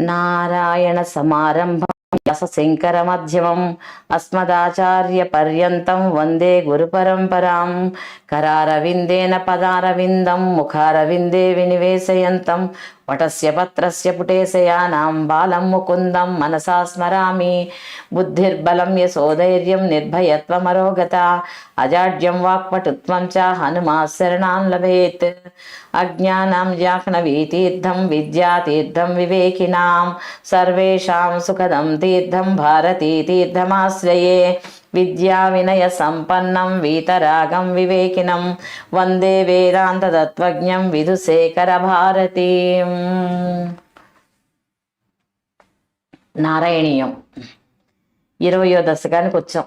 నారాయణ సమారంభం వ్యాస శంకర మధ్యమం అస్మదాచార్య పర్యంతం వందే గురు పరంపరాం. కరారవిందేన పదారవిందం ముఖారవిందే వినివేశయంతం వటస్య పత్రస్య పుటేశయానాం బాలం ముకుందం మనసా స్మరామి బుద్ధిర్బలం యశోధైర్యం నిర్భయత్వమరోగత అజాడ్యం వాక్పటుత్వం చ హనుమా శరణాం లభేత్ అజ్ఞానం జాహ్నవీతీర్థం విద్యాతీర్థం వివేకినాం సర్వేషాం సుఖదం తీర్థం భారతీ తీర్థమాశ్రయే విద్యా వినయ సంపన్నం వీతరాగం వివేకినం. వందే వేదాంత తత్వజ్ఞం విధుశేఖర భారతి. నారాయణీయం. ఇరవయో దశకానికి వచ్చాం.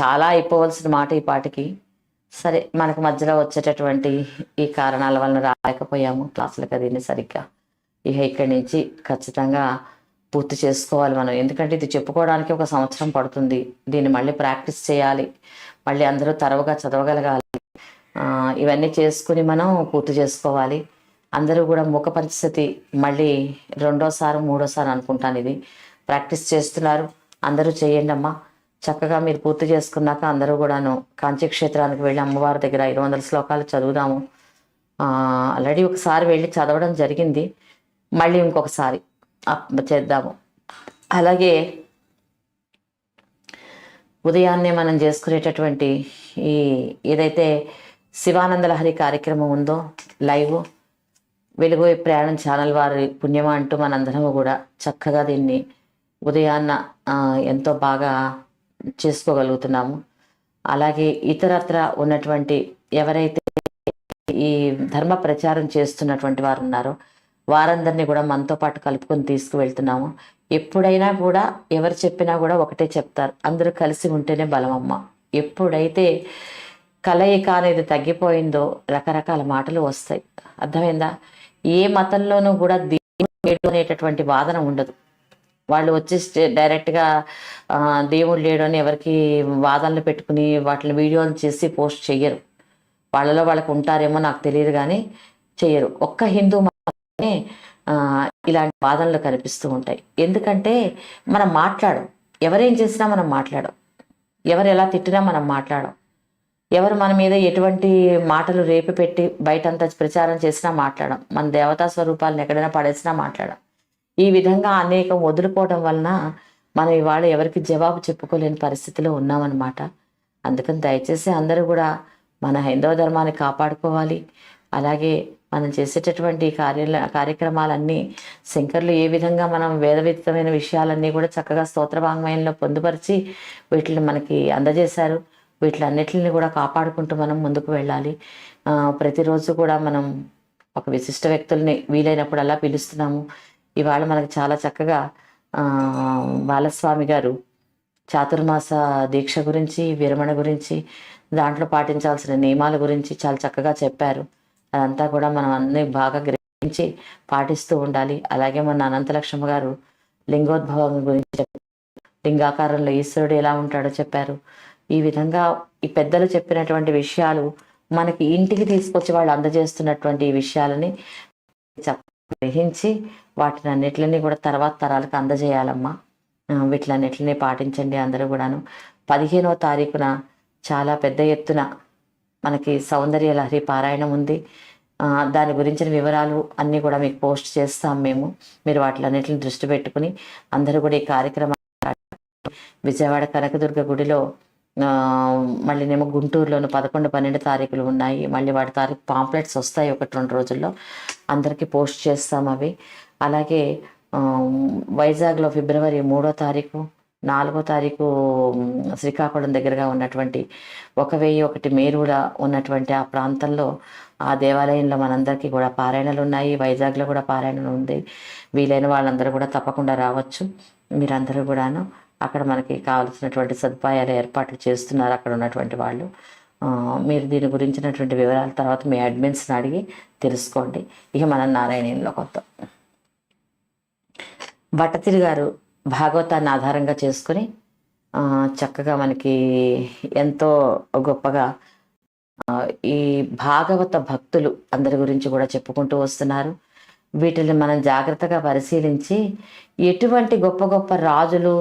చాలా అయిపోవలసిన మాట ఈ పాటికి. సరే మనకు మధ్యలో వచ్చేటటువంటి ఈ కారణాల వలన రాలేకపోయాము. క్లాసులకు అది సరిగ్గా. ఇక ఇక్కడి నుంచి ఖచ్చితంగా పూర్తి చేసుకోవాలి మనం. ఎందుకంటే ఇది చెప్పుకోవడానికి ఒక సంవత్సరం పడుతుంది. దీన్ని మళ్ళీ ప్రాక్టీస్ చేయాలి. మళ్ళీ అందరూ తరవగా చదవగలగాలి. ఇవన్నీ చేసుకుని మనం పూర్తి చేసుకోవాలి. అందరూ కూడా ముఖ పరిస్థితి మళ్ళీ రెండోసారి మూడోసారి అనుకుంటాను ఇది. ప్రాక్టీస్ చేస్తున్నారు. అందరూ చేయండి అమ్మా. చక్కగా మీరు పూర్తి చేసుకున్నాక అందరూ కూడాను కాంచీ క్షేత్రానికి వెళ్ళి అమ్మవారి దగ్గర ఐదు వందల శ్లోకాలు చదువుదాము. ఆల్రెడీ ఒకసారి వెళ్ళి చదవడం జరిగింది. మళ్ళీ ఇంకొకసారి. చేద్దాము. అలాగే ఉదయాన్నే మనం చేసుకునేటటువంటి ఈ ఏదైతే శివానందలహరి కార్యక్రమం ఉందో లైవ్ వెలుగు ప్రయాణం ఛానల్ వారి పుణ్యమా అంటూ మనందరము కూడా చక్కగా దీన్ని ఉదయాన్న ఎంతో బాగా చేసుకోగలుగుతున్నాము. అలాగే ఇతరత్ర ఉన్నటువంటి ఎవరైతే ఈ ధర్మ ప్రచారం చేస్తున్నటువంటి వారు ఉన్నారో వారందరినీ కూడా మనతో పాటు కలుపుకొని తీసుకువెళ్తున్నాము. ఎప్పుడైనా కూడా ఎవరు చెప్పినా కూడా ఒకటే చెప్తారు. అందరూ కలిసి ఉంటేనే బలమమ్మ. ఎప్పుడైతే కలయిక అనేది తగ్గిపోయిందో రకరకాల మాటలు వస్తాయి. అర్థమైందా? ఏ మతంలోనూ కూడా దేవుడు అనేటటువంటి వాదన ఉండదు. వాళ్ళు వచ్చి డైరెక్ట్గా దేవుడు లేడు అని ఎవరికి వాదనలు పెట్టుకుని వాటిని వీడియోలు చేసి పోస్ట్ చెయ్యరు. వాళ్ళలో వాళ్ళకు ఉంటారేమో నాకు తెలియదు కానీ చెయ్యరు. ఒక్క హిందూ మాత్రమే ఆ, ఇలాంటి వాదనలు కనిపిస్తూ ఉంటాయి. ఎందుకంటే మనం మాట్లాడం ఎవరేం చేసినా మనం మాట్లాడం ఎవరు ఎలా తిట్టినా మనం మాట్లాడం ఎవరు మన మీద ఎటువంటి మాటలు రేపు పెట్టి బయటంతా ప్రచారం చేసినా మాట్లాడం మన దేవతా స్వరూపాలను ఎక్కడైనా పడేసినా మాట్లాడం ఈ విధంగా అనేకం వదులుకోవడం వలన మనం ఇవాళ ఎవరికి జవాబు చెప్పుకోలేని పరిస్థితిలో ఉన్నామన్నమాట. అందుకని దయచేసి అందరూ కూడా మన హైందవ ధర్మాన్ని కాపాడుకోవాలి. అలాగే మనం చేసేటటువంటి కార్య కార్యక్రమాలన్నీ శంకర్లు ఏ విధంగా మనం వేదవిత్తమైన విషయాలన్నీ కూడా చక్కగా స్తోత్రవాంగ్మయంలో పొందుపరిచి వీటిని మనకి అందజేశారు. వీటిలన్నిటిని కూడా కాపాడుకుంటూ మనం ముందుకు వెళ్ళాలి. ప్రతిరోజు కూడా మనం ఒక విశిష్ట వ్యక్తుల్ని వీలైనప్పుడల్లా పిలుస్తున్నాము. ఇవాళ మనకు చాలా చక్కగా బాలస్వామి గారు చాతుర్మాస దీక్ష గురించి విరమణ గురించి దాంట్లో పాటించాల్సిన నియమాల గురించి చాలా చక్కగా చెప్పారు. అదంతా కూడా మనం అన్ని బాగా గ్రహించి పాటిస్తూ ఉండాలి. అలాగే మన అనంతలక్ష్మ గారు లింగోద్భవం గురించి చెప్పారు. లింగాకారంలో ఈశ్వరుడు ఎలా ఉంటాడో చెప్పారు. ఈ విధంగా ఈ పెద్దలు చెప్పినటువంటి విషయాలు మనకి ఇంటికి తీసుకొచ్చి వాళ్ళు అందజేస్తున్నటువంటి ఈ విషయాలని గ్రహించి వాటిని అన్నిటిని కూడా తర్వాత తరాలకు అందజేయాలమ్మా. వీటిలన్నిటిని పాటించండి అందరూ కూడాను. పదిహేనవ తారీఖున చాలా పెద్ద ఎత్తున మనకి సౌందర్య లహరి పారాయణం ఉంది. దాని గురించిన వివరాలు అన్నీ కూడా మీకు పోస్ట్ చేస్తాం మేము. మీరు వాటిలన్నింటిని దృష్టి పెట్టుకుని అందరూ కూడా ఈ కార్యక్రమం విజయవాడ కనకదుర్గ గుడిలో మళ్ళీ మళ్ళీనేమో గుంటూరులోను పదకొండు పన్నెండు తారీఖులు ఉన్నాయి. మళ్ళీ వాటి తారీఖు పాంప్లెట్స్ వస్తాయి ఒకటి రెండు రోజుల్లో. అందరికీ పోస్ట్ చేస్తాం అవి. అలాగే వైజాగ్లో ఫిబ్రవరి మూడో తారీఖు నాలుగో తారీఖు శ్రీకాకుళం దగ్గరగా ఉన్నటువంటి ఒక వెయ్యి ఒకటి మేరుడ ఉన్నటువంటి ఆ ప్రాంతంలో ఆ దేవాలయంలో మనందరికీ కూడా పారాయణలు ఉన్నాయి. వైజాగ్లో కూడా పారాయణలు ఉంది. వీలైన వాళ్ళందరూ కూడా తప్పకుండా రావచ్చు. మీరందరూ కూడాను అక్కడ మనకి కావాల్సినటువంటి సదుపాయాలు ఏర్పాట్లు చేస్తున్నారు అక్కడ ఉన్నటువంటి వాళ్ళు. మీరు దీని గురించినటువంటి వివరాల తర్వాత మీ అడ్మిన్స్ని అడిగి తెలుసుకోండి. ఇక మనం నారాయణీయంలో కొత్త భట్టతిరి గారు భాగవతాన్ని ఆధారంగా చేసుకుని చక్కగా మనకి ఎంతో గొప్పగా ఈ భాగవత భక్తులు అందరి గురించి కూడా చెప్పుకుంటూ వస్తున్నారు. వీటిని మనం జాగ్రత్తగా పరిశీలించి ఎటువంటి గొప్ప గొప్ప రాజులు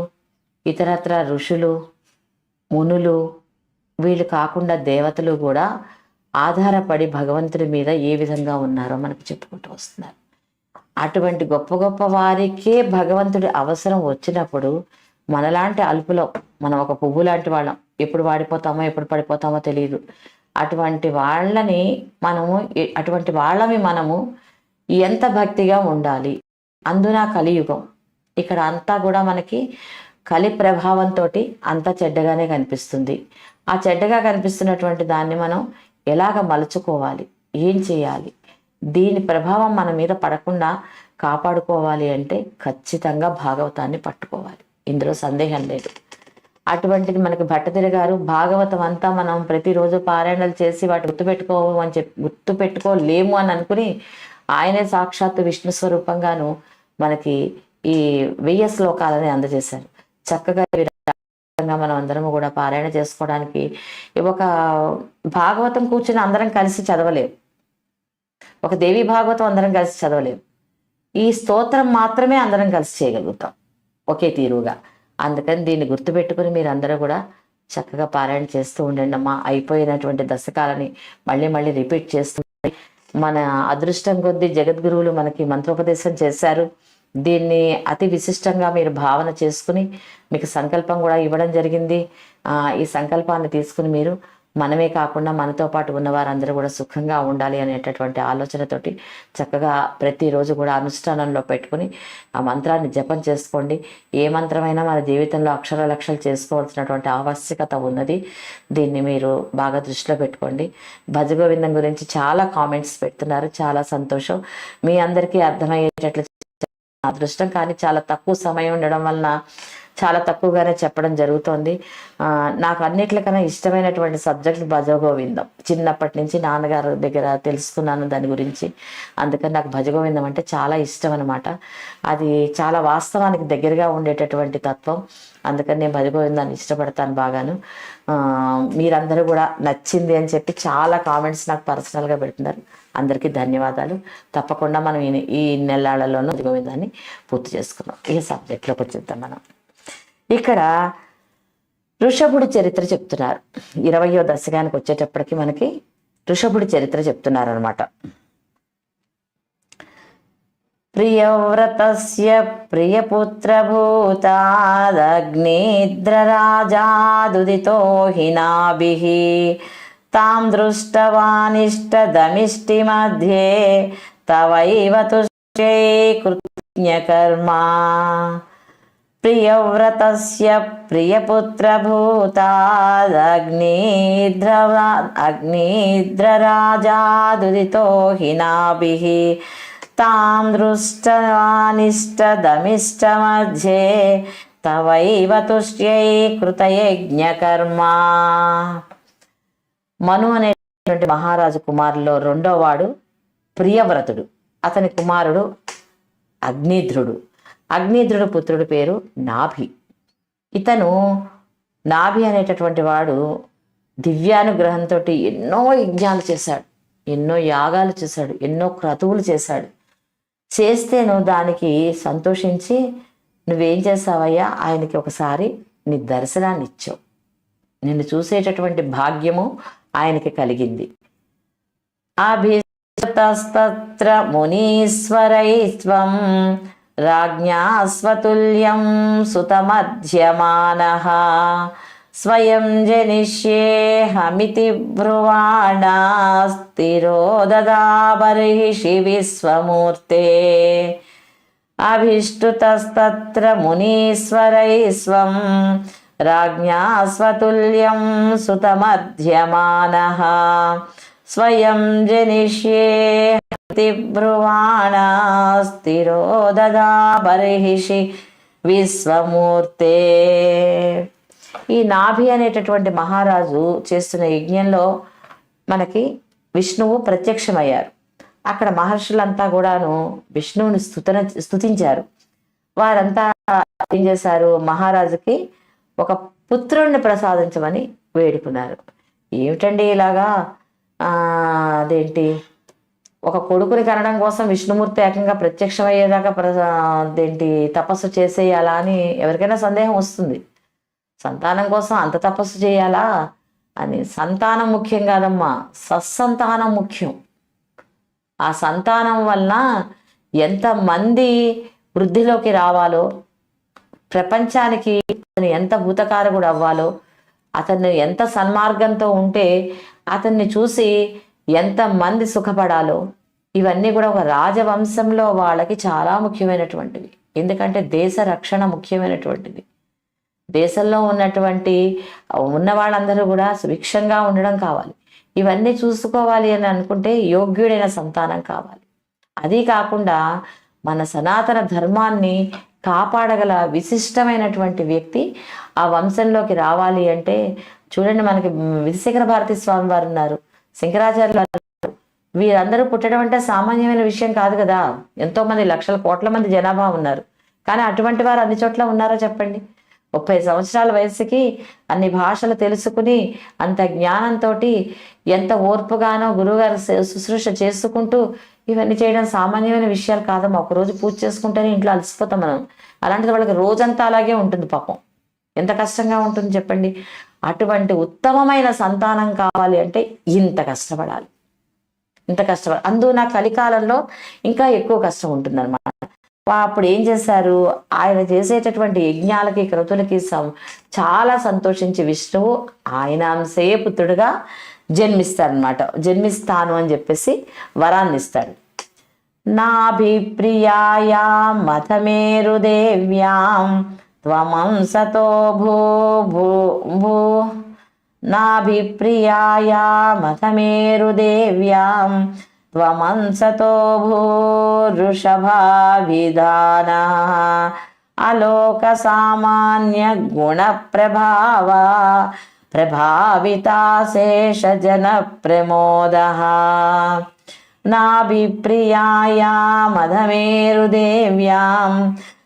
ఇతరత్ర ఋషులు మునులు వీళ్ళు కాకుండా దేవతలు కూడా ఆధారపడి భగవంతుడి మీద ఏ విధంగా ఉన్నారో మనకు చెప్పుకుంటూ వస్తున్నారు. అటువంటి గొప్ప గొప్ప వారికే భగవంతుడి అవసరం వచ్చినప్పుడు మనలాంటి అల్పులో మనం ఒక పువ్వు లాంటి వాళ్ళం. ఎప్పుడు వాడిపోతామో ఎప్పుడు పడిపోతామో తెలియదు అటువంటి వాళ్ళని మనము అటువంటి వాళ్ళని మనము ఎంత భక్తిగా ఉండాలి? అందున కలియుగం. ఇక్కడ అంతా కూడా మనకి కలి ప్రభావంతో అంతా చెడ్డగానే కనిపిస్తుంది. ఆ చెడ్డగా కనిపిస్తున్నటువంటి దాన్ని మనం ఎలాగ మలుచుకోవాలి? ఏం చేయాలి? దీని ప్రభావం మన మీద పడకుండా కాపాడుకోవాలి అంటే ఖచ్చితంగా భాగవతాన్ని పట్టుకోవాలి. ఇందులో సందేహం లేదు. అటువంటిది మనకి భట్టతిరి గారు భాగవతం అంతా మనం ప్రతిరోజు పారాయణలు చేసి వాటి గుర్తుపెట్టుకోము అని చెప్పి గుర్తుపెట్టుకోలేము అని అనుకుని ఆయనే సాక్షాత్తు విష్ణు స్వరూపంగాను మనకి ఈ వెయ్యి శ్లోకాలని అందజేశారు. చక్కగా మనం అందరము కూడా పారాయణ చేసుకోవడానికి ఒక భాగవతం కూర్చుని అందరం కలిసి చదవలేము. ఒక దేవి భాగవతం అందరం కలిసి చదవలేము. ఈ స్తోత్రం మాత్రమే అందరం కలిసి చేయగలుగుతాం. ఒకే తీరుగా. అందుకని దీన్ని గుర్తుపెట్టుకుని మీరు అందరూ కూడా చక్కగా పారాయణ చేస్తూ ఉండండి అమ్మా. అయిపోయినటువంటి దశకాలని మళ్ళీ మళ్ళీ రిపీట్ చేస్తూ మన అదృష్టం కొద్దీ జగద్గురువులు మనకి మంత్రోపదేశం చేశారు. దీన్ని అతి విశిష్టంగా మీరు భావన చేసుకుని మీకు సంకల్పం కూడా ఇవ్వడం జరిగింది. ఈ సంకల్పాన్ని తీసుకుని మీరు మనమే కాకుండా మనతో పాటు ఉన్న వారందరూ కూడా సుఖంగా ఉండాలి అనేటటువంటి ఆలోచనతోటి చక్కగా ప్రతిరోజు కూడా అనుష్ఠానంలో పెట్టుకుని ఆ మంత్రాన్ని జపం చేసుకోండి. ఏ మంత్రమైనా మన జీవితంలో అక్షర లక్షలు చేసుకోవాల్సినటువంటి ఆవశ్యకత ఉన్నది. దీన్ని మీరు బాగా దృష్టిలో పెట్టుకోండి. భజగోవిందం గురించి చాలా కామెంట్స్ పెడుతున్నారు. చాలా సంతోషం. మీ అందరికీ అర్థమయ్యేటట్లు అదృష్టం కానీ చాలా తక్కువ సమయం ఉండడం వలన చాలా తక్కువగానే చెప్పడం జరుగుతోంది. నాకు అన్నిట్లకన్నా ఇష్టమైనటువంటి సబ్జెక్ట్ భజగోవిందం. చిన్నప్పటి నుంచి నాన్నగారు దగ్గర తెలుసుకున్నాను దాని గురించి. అందుకని నాకు భజగోవిందం అంటే చాలా ఇష్టం అనమాట అది చాలా వాస్తవానికి దగ్గరగా ఉండేటటువంటి తత్వం. అందుకని నేను భజగోవిందాన్ని ఇష్టపడతాను బాగాను. మీరందరూ కూడా నచ్చింది అని చెప్పి చాలా కామెంట్స్ నాకు పర్సనల్గా పెడుతున్నారు. అందరికీ ధన్యవాదాలు. తప్పకుండా మనం ఈ ఈ నెలాళ్ళలోనూ భజగోవిందాన్ని పూర్తి చేసుకున్నాం ఈ సబ్జెక్ట్లోకి వచ్చేద్దాం మనం. ఇక్కడ ఋషభుడి చరిత్ర చెప్తున్నారు. ఇరవయో దశకానికి వచ్చేటప్పటికి మనకి ఋషభుడి చరిత్ర చెప్తున్నారు అనమాట ప్రియవ్రతస్య ప్రియపుత్రభూతాదగ్నిద్రరాజాదుదితో హినాభిः తాం దృష్టవానిష్టదమిష్టి మధ్యే తవైవ తుష్ట్యై కృత్జ్ఞకర్మా ప్రియవ్రతస్య ప్రియపుత్రభూతాదగ్నిద్రవ అగ్నిద్రరాజాదుదితో హినాభిः. తాం దృష్టవానిష్టదమిష్టమధ్యే తవైవ తుష్ట్యై కృతయజ్ఞకర్మా మను అనేటువంటి మహారాజు కుమారులో రెండోవాడు ప్రియవ్రతుడు. అతని కుమారుడు అగ్నిధ్రుడు అగ్నిద్రుడు పుత్రుడి పేరు నాభి. ఇతను నాభి అనేటటువంటి వాడు దివ్యానుగ్రహంతో ఎన్నో యజ్ఞాలు చేశాడు. ఎన్నో యాగాలు చేశాడు. ఎన్నో క్రతువులు చేశాడు. చేస్తేను దానికి సంతోషించి నువ్వేం చేసావయ్యా ఆయనకి ఒకసారి నీ దర్శనాన్ని ఇచ్చావు. నిన్ను చూసేటటువంటి భాగ్యము ఆయనకి కలిగింది. అభిస్తత్ర మునీశ్వరైత్వం రాజ్ఞా స్వతుల్యం సుతమధ్యమానః స్వయం జనిష్యే హమితి బ్రువాణా స్థిరో దదాబర్హిషి విశ్వమూర్తే అభిష్టుతస్తత్ర మునీశ్వరైస్వం రాజ్ఞా స్వతుల్యం సుతమధ్యమానః స్వయం జనిష్యే బ్రువాణా స్థిరో బర్హిషి విశ్వమూర్తే. ఈ నాభి అనేటటువంటి మహారాజు చేస్తున్న యజ్ఞంలో మనకి విష్ణువు ప్రత్యక్షమయ్యారు. అక్కడ మహర్షులంతా కూడాను విష్ణువుని స్థుతన స్తుతించారు. వారంతా ఏం చేశారు? మహారాజుకి ఒక పుత్రుణ్ణి ప్రసాదించమని వేడుకున్నారు. ఏమిటండి ఇలాగా? అదేంటి? ఒక కొడుకుని కనడం కోసం విష్ణుమూర్తి ఏకంగా ప్రత్యక్షమయ్యేదాకా ప్ర దేంటి తపస్సు చేసేయాలా అని ఎవరికైనా సందేహం వస్తుంది. సంతానం కోసం అంత తపస్సు చేయాలా అని. సంతానం ముఖ్యం కాదమ్మా. సత్సంతానం ముఖ్యం. ఆ సంతానం వలన ఎంతమంది వృద్ధిలోకి రావాలో ప్రపంచానికి అతను ఎంత భూతకారకుడు అవ్వాలో అతన్ని ఎంత సన్మార్గంతో ఉంటే అతన్ని చూసి ఎంతమంది సుఖపడాలో ఇవన్నీ కూడా ఒక రాజవంశంలో వాళ్ళకి చాలా ముఖ్యమైనటువంటివి. ఎందుకంటే దేశ రక్షణ ముఖ్యమైనటువంటిది. దేశంలో ఉన్నటువంటి ఉన్న వాళ్ళందరూ కూడా సుభిక్షంగా ఉండడం కావాలి. ఇవన్నీ చూసుకోవాలి అని అనుకుంటే యోగ్యుడైన సంతానం కావాలి. అది కాకుండా మన సనాతన ధర్మాన్ని కాపాడగల విశిష్టమైనటువంటి వ్యక్తి ఆ వంశంలోకి రావాలి అంటే చూడండి మనకి విశేఖర భారతి స్వామి వారు ఉన్నారు. శంకరాచార్యులు వీరందరూ పుట్టడం అంటే సామాన్యమైన విషయం కాదు కదా. ఎంతో మంది లక్షల కోట్ల మంది జనాభా ఉన్నారు. కానీ అటువంటి వారు అన్ని చోట్ల ఉన్నారో చెప్పండి? ముప్పై సంవత్సరాల వయసుకి అన్ని భాషలు తెలుసుకుని అంత జ్ఞానంతో ఎంత ఓర్పుగానో గురువుగారు శు- శుశ్రూష చేసుకుంటూ ఇవన్నీ చేయడం సామాన్యమైన విషయాలు కాదమ్మా. ఒకరోజు పూజ చేసుకుంటేనే ఇంట్లో అలసిపోతాం మనం. అలాంటిది వాళ్ళకి రోజంతా అలాగే ఉంటుంది పాపం. ఎంత కష్టంగా ఉంటుంది చెప్పండి? అటువంటి ఉత్తమమైన సంతానం కావాలి అంటే ఇంత కష్టపడాలి. ఇంత కష్టపడాలి. అందు నా కలికాలంలో ఇంకా ఎక్కువ కష్టం ఉంటుంది అప్పుడు ఏం చేశారు? ఆయన చేసేటటువంటి యజ్ఞాలకి క్రతులకి సం- చాలా సంతోషించి విష్ణువు ఆయన అంశయే పుత్రుడుగా జన్మిస్తారనమాట జన్మిస్తాను అని చెప్పేసి వరాన్ని ఇస్తాడు. నాభిప్రియాయా మథమేరుదేవ్యాం त्वमंसतो भू भू। भू नाभिप्रियायामथमेरुदेव्यां त्वमंसतो भूरुषभाभिधानः अलोकसामान्यगुणप्रभावा प्रभाविता शेषजनप्रमोदः नाभिप्रियायामधमेरुदेव्यां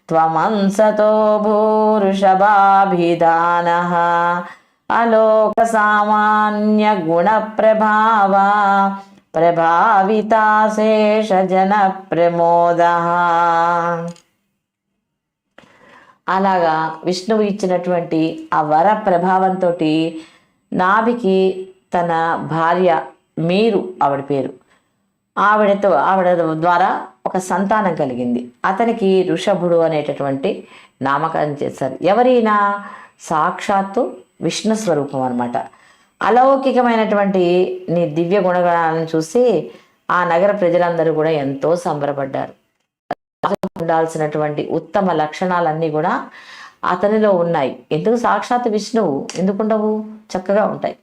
త్వమంసతో భూరుషభాభిధాన అలోక సామాన్య గుణ ప్రభావ ప్రభావితాశేష జన ప్రమోద అలాగా విష్ణువు ఇచ్చినటువంటి ఆ వర ప్రభావంతో నాభికి తన భార్య మీరు ఆవిడ పేరు. ఆవిడతో ఆవిడ ద్వారా ఒక సంతానం కలిగింది. అతనికి ఋషభుడు అనేటటువంటి నామకరణం చేశారు. ఎవరైనా సాక్షాత్తు విష్ణు స్వరూపం అనమాట అలౌకికమైనటువంటి నీ దివ్య గుణగణాలను చూసి ఆ నగర ప్రజలందరూ కూడా ఎంతో సంబరపడ్డారు. ఉండాల్సినటువంటి ఉత్తమ లక్షణాలన్నీ కూడా అతనిలో ఉన్నాయి. ఎందుకు సాక్షాత్ విష్ణువు? ఎందుకుండవు చక్కగా ఉంటాయి.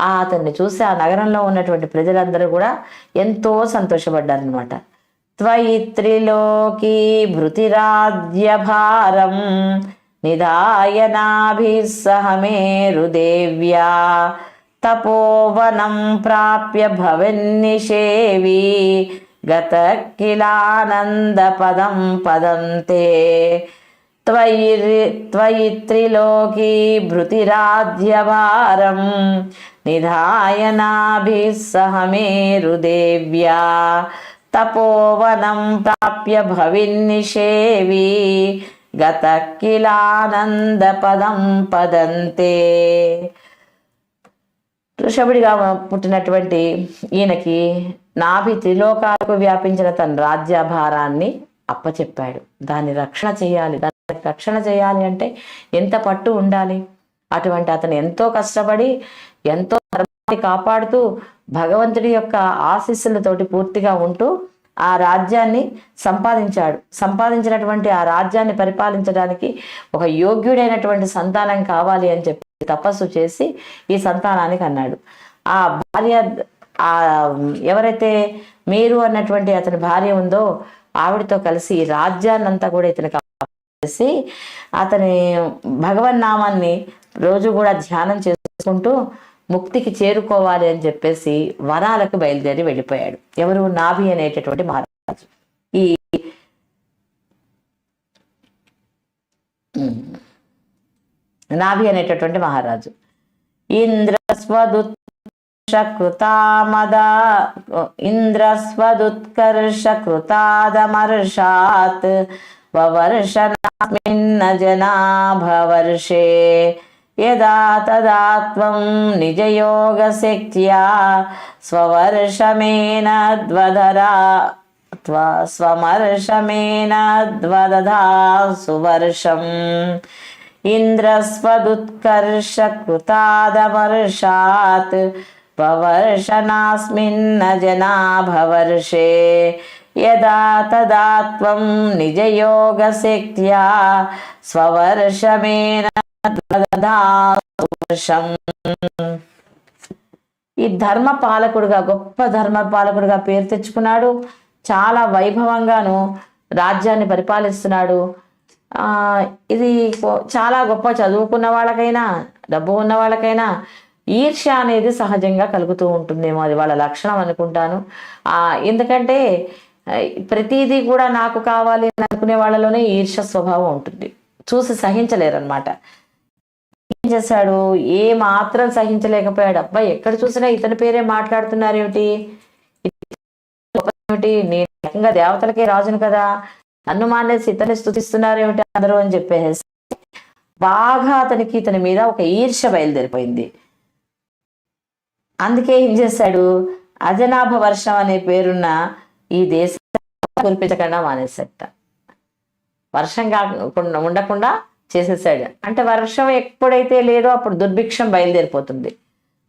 ఆ అతన్ని చూసి ఆ నగరంలో ఉన్నటువంటి ప్రజలందరూ కూడా ఎంతో సంతోషపడ్డారనమాట అనమాట త్వయి త్రిలోకి భృతిరాజ్య భారం నిదాయనాభి సహ మేరుదేవ్యా తపోవనం ప్రాప్య భవన్నిషేవి గత కిలానంద పదం పదంతే. త్వయి త్వయి త్రిలోకి భృతిరాజ్యభారం నిధాయనాభి సహ మేరుదేవ్యా తపోవనం ప్రాప్య భవిన్నిషేవి. గత కిలానంద పదం పదంతే. వృషభుడిగా పుట్టినటువంటి ఈయనకి నాభి త్రిలోకాలకు వ్యాపించిన తన రాజ్యభారాన్ని అప్పచెప్పాడు. దాన్ని రక్షణ చేయాలి. దాన్ని రక్షణ చేయాలి అంటే ఎంత పట్టు ఉండాలి? అటువంటి అతను ఎంతో కష్టపడి ఎంతో ధర్మాన్ని కాపాడుతూ భగవంతుడి యొక్క ఆశీస్సులతోటి పూర్తిగా ఉంటూ ఆ రాజ్యాన్ని సంపాదించాడు. సంపాదించినటువంటి ఆ రాజ్యాన్ని పరిపాలించడానికి ఒక యోగ్యుడైనటువంటి సంతానం కావాలి అని చెప్పి తపస్సు చేసి ఈ సంతానానికి అన్నాడు ఆ భార్య ఆ ఎవరైతే మీరు అన్నటువంటి అతని భార్య ఉందో ఆవిడతో కలిసి ఈ రాజ్యాన్నంతా కూడా ఇతనికి చేసి అతని భగవన్ నామాన్ని రోజు కూడా ధ్యానం చేసుకుంటూ ముక్తికి చేరుకోవాలి అని చెప్పేసి వనాలకు బయలుదేరి వెళ్ళిపోయాడు. ఎవరు? నాభి అనేటటువంటి మహారాజు. ఈ నాభి అనేటటువంటి మహారాజు. ఇంద్రస్వదుత్కృతామద ఇంద్రస్వదుత్కర్షకృతాదమర్షాత్ వవర్షనాస్మిన్న జనాభవర్షే यदा तदा त्वं निजयोगशक्त्या स्ववर्षमेन द्वधरा त्वा स्वमर्षमेन द्वदधा सुवर्षम् इन्द्रस्वदुत्कर्षकृतादवर्षात् ववर्षनास्मिन्न जनाभवर्षे यदा तदा त्वं निजयोगशक्त्या स्ववर्षमेन వర్షం ఈ ధర్మ పాలకుడుగా గొప్ప ధర్మ పాలకుడుగా పేరు తెచ్చుకున్నాడు. చాలా వైభవంగాను రాజ్యాన్ని పరిపాలిస్తున్నాడు. ఆ ఇది చాలా గొప్ప చదువుకున్న వాళ్ళకైనా డబ్బు ఉన్న వాళ్ళకైనా ఈర్ష్య అనేది సహజంగా కలుగుతూ ఉంటుందేమో. అది వాళ్ళ లక్షణం అనుకుంటాను. ఆ ఎందుకంటే ప్రతిదీ కూడా నాకు కావాలి అని అనుకునే వాళ్ళలోనే ఈర్ష్య స్వభావం ఉంటుంది. చూసి సహించలేరన్నమాట. ఏం చేశాడు? ఏ మాత్రం సహించలేకపోయాడు. అబ్బాయి ఎక్కడ చూసినా ఇతని పేరే మాట్లాడుతున్నారేమిటి? నేను ఏకంగా దేవతలకే రాజును కదా. నన్ను మానేసి ఇతన్ని స్థుతిస్తున్నారేమిటి అందరూ అని చెప్పేసి బాగా అతనికి ఇతని మీద ఒక ఈర్ష్య బయలుదేరిపోయింది. అందుకే ఏం చేశాడు? అజనాభ వర్షం అనే పేరున్న ఈ దేశం కురిపించకుండా మానేసట. వర్షం కాకుండా ఉండకుండా చేసేసాడు. అంటే వర్షం ఎప్పుడైతే లేదో అప్పుడు దుర్భిక్షం బయలుదేరిపోతుంది.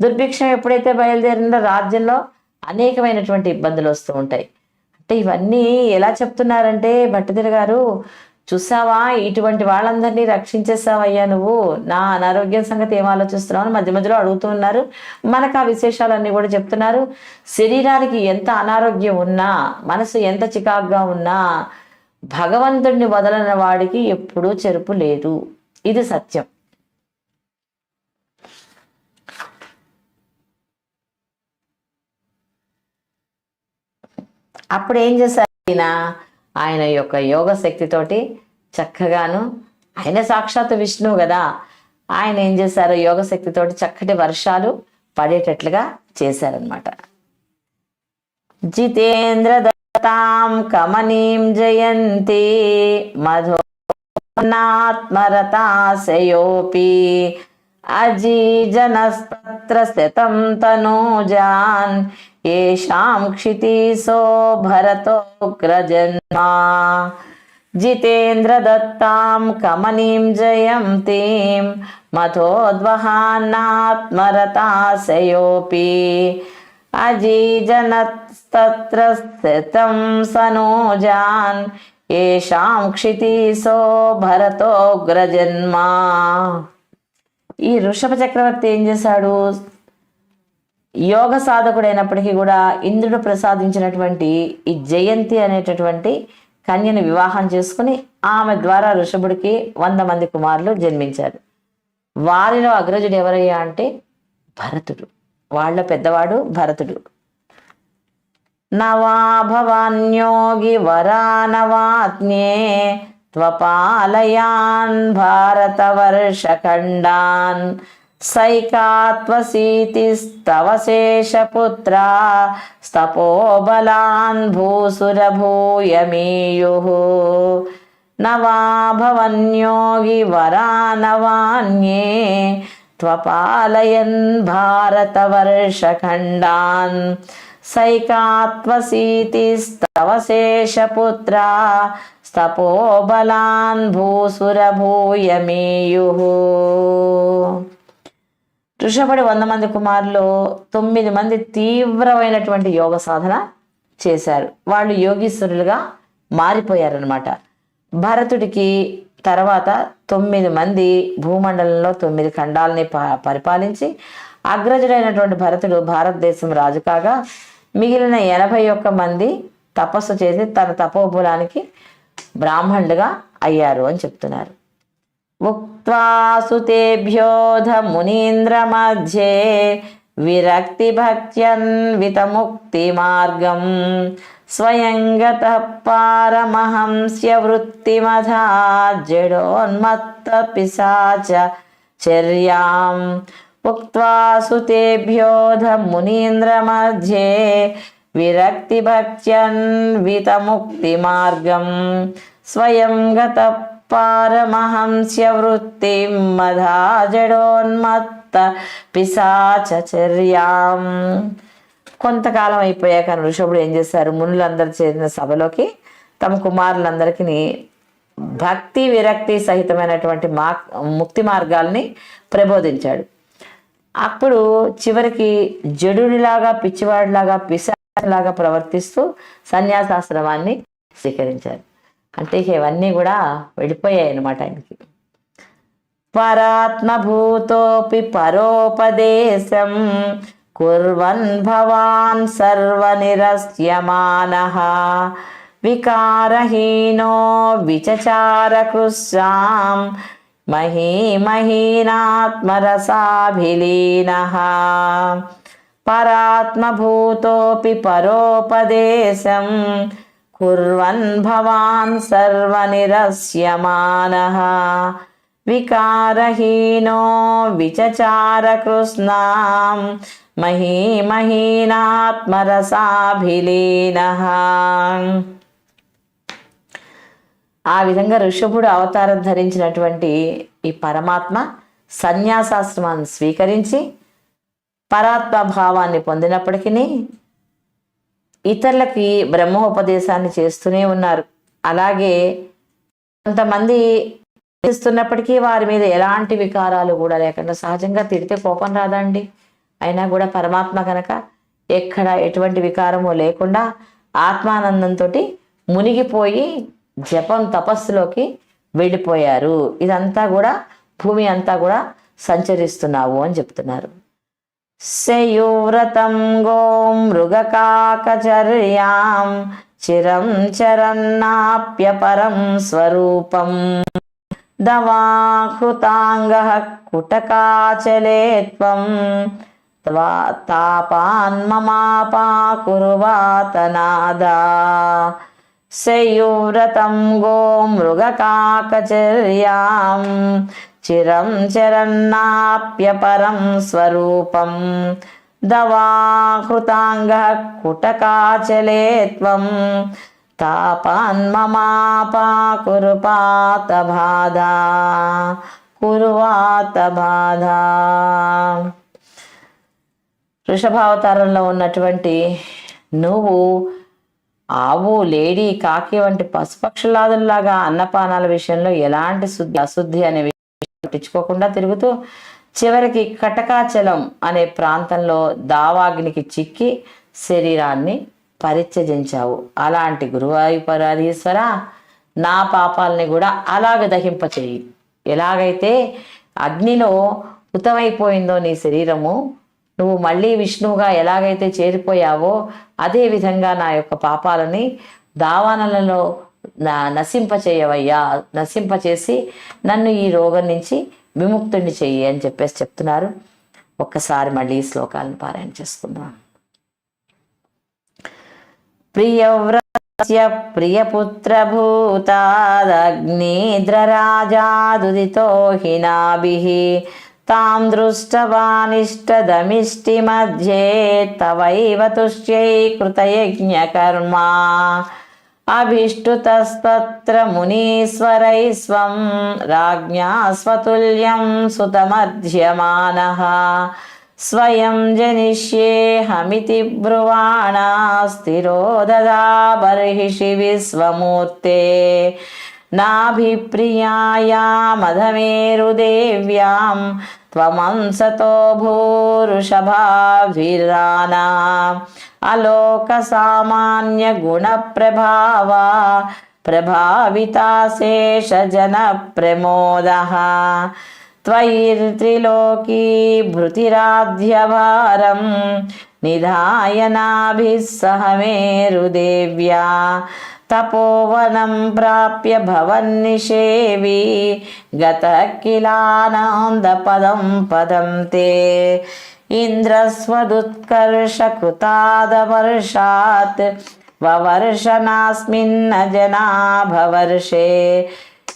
దుర్భిక్షం ఎప్పుడైతే బయలుదేరిందో రాజ్యంలో అనేకమైనటువంటి ఇబ్బందులు వస్తూ ఉంటాయి. అంటే ఇవన్నీ ఎలా చెప్తున్నారంటే భట్టదిర గారు చూసావా? ఇటువంటి వాళ్ళందరినీ రక్షించేసావయ్యా నువ్వు. నా అనారోగ్యం సంగతి ఏం ఆలోచిస్తున్నావు? మధ్య మధ్యలో అడుగుతూ ఉన్నారు. మనకు ఆ విశేషాలన్నీ కూడా చెప్తున్నారు. శరీరానికి ఎంత అనారోగ్యం ఉన్నా మనసు ఎంత చికాగ్గా ఉన్నా భగవంతుడిని వదలని వాడికి ఎప్పుడూ చెరుపు లేదు. ఇది సత్యం. అప్పుడు ఏం చేశారు? ఆయన ఆయన యొక్క యోగ శక్తితోటి చక్కగాను ఆయన సాక్షాత్ విష్ణువు కదా ఆయన ఏం చేశారు? యోగ శక్తితోటి చక్కటి వర్షాలు పడేటట్లుగా చేశారనమాట జితేంద్ర तां कमनीं जयन्ती। मधुनात्मरताशयोऽपि अजीजनस्तत्र स्थितं तनूजान्। येषां क्षितिसो भरतोऽग्रजन्मा जितेन्द्रदत्तां कमनीं जयन्तीं। मथोद्वहान्नात्मरताशयोऽपि अजीजनत् అజీజనస్తత్ర స్థితం సనోజాన్ ఏషాం క్షితీసో భరతోగ్రజన్మా ఈ ఋషభ చక్రవర్తి ఏం చేశాడు? యోగ సాధకుడైనప్పటికీ కూడా ఇంద్రుడు ప్రసాదించినటువంటి ఈ జయంతి అనేటటువంటి కన్యను వివాహం చేసుకుని ఆమె ద్వారా ఋషభుడికి వంద మంది కుమారులు జన్మించారు. వారిలో అగ్రజుడు ఎవరయ్యా అంటే భరతుడు. వాళ్ళ పెద్దవాడు భరతుడు. నవా భవాన్యోగి వరానవాత్మ్యే త్వపాలయాన్ భారతవర్షఖండాన్. సైకాత్వసీతిస్తవశేషపుత్రా స్తపోబలాన్ భూసురభూయమీయుః. నవా భవన్యోగి వరానవాన్యే త్వపాలయన్ భారతవర్షఖండాన్. సైకాత్వసీతిస్తవ శేషపుత్రా స్తపోబలాన్ భూసురభూయమీయుః ఋషభుడి వంద మంది కుమారులు తొమ్మిది మంది తీవ్రమైనటువంటి యోగ సాధన చేశారు. వాళ్ళు యోగీశ్వరులుగా మారిపోయారనమాట భరతుడికి తర్వాత తొమ్మిది మంది భూమండలంలో తొమ్మిది ఖండాలని ప- పరిపాలించి అగ్రజుడైనటువంటి భరతుడు భారతదేశం రాజు కాగా మిగిలిన ఎనభై ఒక్క మంది తపస్సు చేసి తన తపోబులానికి బ్రాహ్మణులుగా అయ్యారు అని చెప్తున్నారు. ఉక్త్వా మునీంద్ర మధ్యే విరక్తి భక్త్యన్వితముక్తి మార్గం స్వయంగత పారమహంస్య వృత్తిమధా జడోన్మత్త పిశాచ చర్యాం ఉక్త్వా సుతేభ్యోధ మునీంద్ర మధ్యే విరక్తి భక్త్యన్వితముక్తి మార్గం స్వయం గత పారమహంస్య వృత్తి మధాజడోన్మత్త పిశాచర్యాం కొంతకాలం అయిపోయాక ఋషభుడు ఏం చేశారు? మునులందరూ చేరిన సభలోకి తమ కుమారులందరికీ భక్తి విరక్తి సహితమైనటువంటి మా ముక్తి మార్గాల్ని ప్రబోధించాడు. అప్పుడు చివరికి జడునిలాగా పిచ్చివాడిలాగా పిశాలాగా ప్రవర్తిస్తూ సన్యాసాశ్రమాన్ని స్వీకరించారు. అంటే ఇవన్నీ కూడా వెళ్ళిపోయాయి అన్నమాట ఆయనకి. పరాత్మభూతోపి పరోపదేశం కుర్వన్ భవాన్ సర్వనిరస్యమానః. వికారహీనో విచచారకృశాం మహీమహీనాత్మరసాభిలీనः. పరాత్మభూతోపి పరోపదేశం కుర్వన్ భవాన్ సర్వనిరస్యమానः. వికారహీనో విచచారకృష్ణాం మహీమహీనాత్మరసాభిలీనః. ఆ విధంగా ఋషభుడు అవతారం ధరించినటువంటి ఈ పరమాత్మ సన్యాసాశ్రమాన్ని స్వీకరించి పరాత్మ భావాన్ని పొందినప్పటికీ ఇతరులకి బ్రహ్మోపదేశాన్ని చేస్తూనే ఉన్నారు. అలాగే కొంతమంది చేస్తున్నప్పటికీ వారి మీద ఎలాంటి వికారాలు కూడా లేకుండా సహజంగా తిడితే కోపం రాదండి. అయినా కూడా పరమాత్మ కనుక ఎక్కడ ఎటువంటి వికారము లేకుండా ఆత్మానందంతో మునిగిపోయి జపం తపస్సులోకి వెళ్ళిపోయారు. ఇదంతా కూడా భూమి అంతా కూడా సంచరిస్తున్నావు అని చెప్తున్నారు. శయూవ్రతం గో మృగకాకచర్యాం చిరం చరన్నాప్యపరం స్వరూపం. దవాహృతాంగ కుటకాచలే త్వం తాపాన్మమాపా కురువాతనాదా శయూవ్రతం గోమృగకాకచర్యాం చిరం చరన్నాప్యపరం స్వరూపం దవాహృతాంగ కుటకాచలే త్వం తాపాన్మమాపాకురుపాత బాధా కురువాత బాధా వృషభావతారంలో ఉన్నటువంటి నువ్వు ఆవు లేడీ కాకి వంటి పశుపక్షులాదుల్లాగా అన్నపానాల విషయంలో ఎలాంటి శుద్ధి అశుద్ధి అనే విషయం పట్టించుకోకుండా తిరుగుతూ చివరికి కటకాచలం అనే ప్రాంతంలో దావాగ్నికి చిక్కి శరీరాన్ని పరిత్యజించావు. అలాంటి గురువాయుపరాధీశ్వర నా పాపాలని కూడా అలాగ దహింపచేయి ఎలాగైతే అగ్నిలో ఉతమైపోయిందో నీ శరీరము నువ్వు మళ్ళీ విష్ణువుగా ఎలాగైతే చేరిపోయావో అదే విధంగా నా యొక్క పాపాలని దావానలలో నా నశింపచేయవయ్యా నశింపచేసి నన్ను ఈ రోగం నుంచి విముక్తుడిని చెయ్యి అని చెప్పేసి చెప్తున్నారు. ఒక్కసారి మళ్ళీ ఈ శ్లోకాలను పారాయణ చేసుకుందాం. ప్రియవ్రతస్య ప్రియపుత్రభూతాదగ్నిద్రరాజాదుదితో హినాభి తాం దృష్టవానిష్టదమిష్టి మధ్యే తవైవ తుష్యై కృతయజ్ఞకర్మా అభిష్టుతస్తత్ర మునీశ్వరై స్వం రాజ్ఞా స్వతుల్యం సుతమధ్యమానः స్వయం జనిష్యేహమితి బ్రువాణా స్థిరో దదా బర్హిషి नाभिप्रियायामधमेरुदेव्यां त्वमंसतो भूरुषभाभिराना अलोकसामान्यगुणप्रभावा प्रभाविता शेषजनप्रमोदः त्वयिर्त्रिलोकी भृतिराध्यभारं निधाय नाभिः सह मेरुदेव्या तपोवनं प्राप्य भवन्निषेवी गतः किलानन्दपदं पदं ते इन्द्रस्वदुत्कर्षकृतादवर्षात् ववर्षनास्मिन्न जनाभवर्षे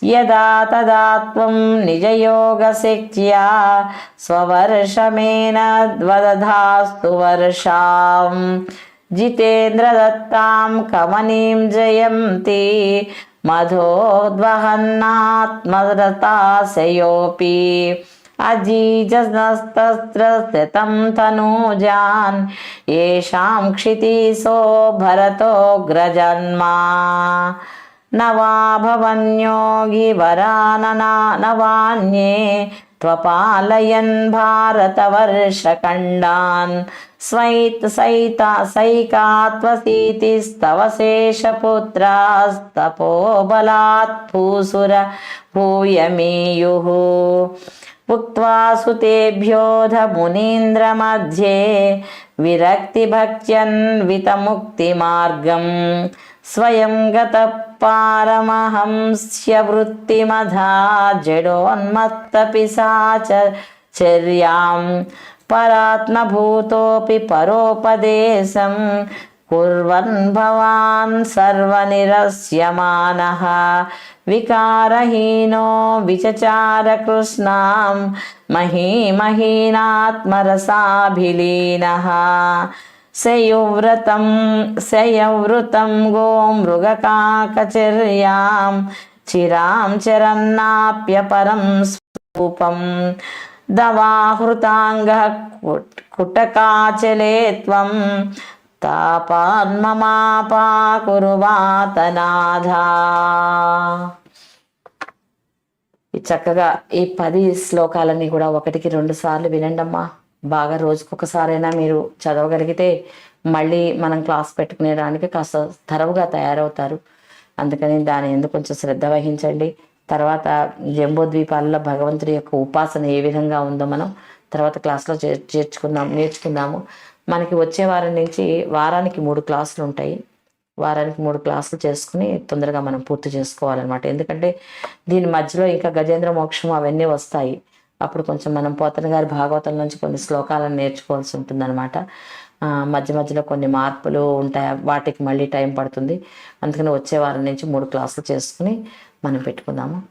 यदा तदा त्वं निजयोगशिक्त्या स्ववर्षमेन द्वदधास्तु वर्षाम् जितेन्द्रदत्तां कमनीं जयन्ती मधोद्वहन्नात्मरताशयोऽपि अजीजनस्तस्त्रस्थितं तनूजान् येषां क्षितिसो भरतोऽग्रजन्मा नवाभवन्योगिवराननानवान्ये त्वपालयन् भारतवर्षखण्डान् स्वैत् सैता सैकात्वसीतिस्तव शेषपुत्रास्तपोबलात् भूसुर भूयमीयुः उक्त्वा सुतेभ्योऽध मुनीन्द्रमध्ये विरक्तिभक्त्यन्वितमुक्तिमार्गम् स्वयं गतः पारमहंस्यवृत्तिमधा जडोन्मत्तपिशाच चर्यां परात्मभूतोऽपि परोपदेशं कुर्वन् भवान् सर्वनिरस्यमानः। विकारहीनो विचचार कृष्णां महीमहीनात्मरसाभिलीनः। शयुव्रतं शयवृतं गोमृगकाकचर्यां चिरां चरन्नाप्यपरं स्वरूपं దవాహృతాంగ కుటకాచలే చక్కగా ఈ పది శ్లోకాలని కూడా ఒకటికి రెండు సార్లు వినండమ్మా. బాగా రోజుకొకసారైనా మీరు చదవగలిగితే మళ్ళీ మనం క్లాస్ పెట్టుకునేదానికి కాస్త తరవుగా తయారవుతారు. అందుకని దాని ఎందుకు కొంచెం శ్రద్ధ వహించండి. తర్వాత జంబోద్వీపాలలో భగవంతుడి యొక్క ఉపాసన ఏ విధంగా ఉందో మనం తర్వాత క్లాస్లో చేర్ చేర్చుకుందాం నేర్చుకుందాము. మనకి వచ్చే వారం నుంచి వారానికి మూడు క్లాసులు ఉంటాయి. వారానికి మూడు క్లాసులు చేసుకుని తొందరగా మనం పూర్తి చేసుకోవాలన్నమాట. ఎందుకంటే దీని మధ్యలో ఇంకా గజేంద్ర మోక్షం అవన్నీ వస్తాయి. అప్పుడు కొంచెం మనం పోతన గారి భాగవతం నుంచి కొన్ని శ్లోకాలను నేర్చుకోవాల్సి ఉంటుందన్నమాట. మధ్య మధ్యలో కొన్ని మార్పులు ఉంటాయి. వాటికి మళ్ళీ టైం పడుతుంది. అందుకని వచ్చే వారం నుంచి మూడు క్లాసులు చేసుకుని మనం పెట్టుకుందాము?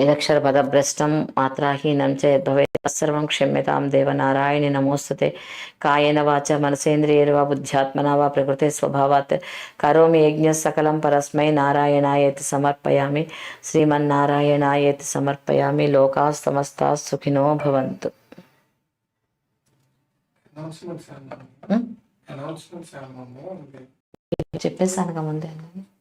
యదక్షర పదభ్రష్టం మాత్రాహీనం చే భవే సర్వం క్షమ్యతాం దేవనారాయణి నమోస్తుతే. కాయేన వాచ మనసేంద్రియర్వా బుద్ధ్యాత్మనా వా ప్రకృతే స్వభావాత్. కరోమి యజ్ఞ సకలం పరస్మై నారాయణాయేతి సమర్పయామి. శ్రీమన్నారాయణాయేతి సమర్పయామి. లోకా సమస్తా సుఖినో భవంతు? చెప్పేసానుగా ముందే.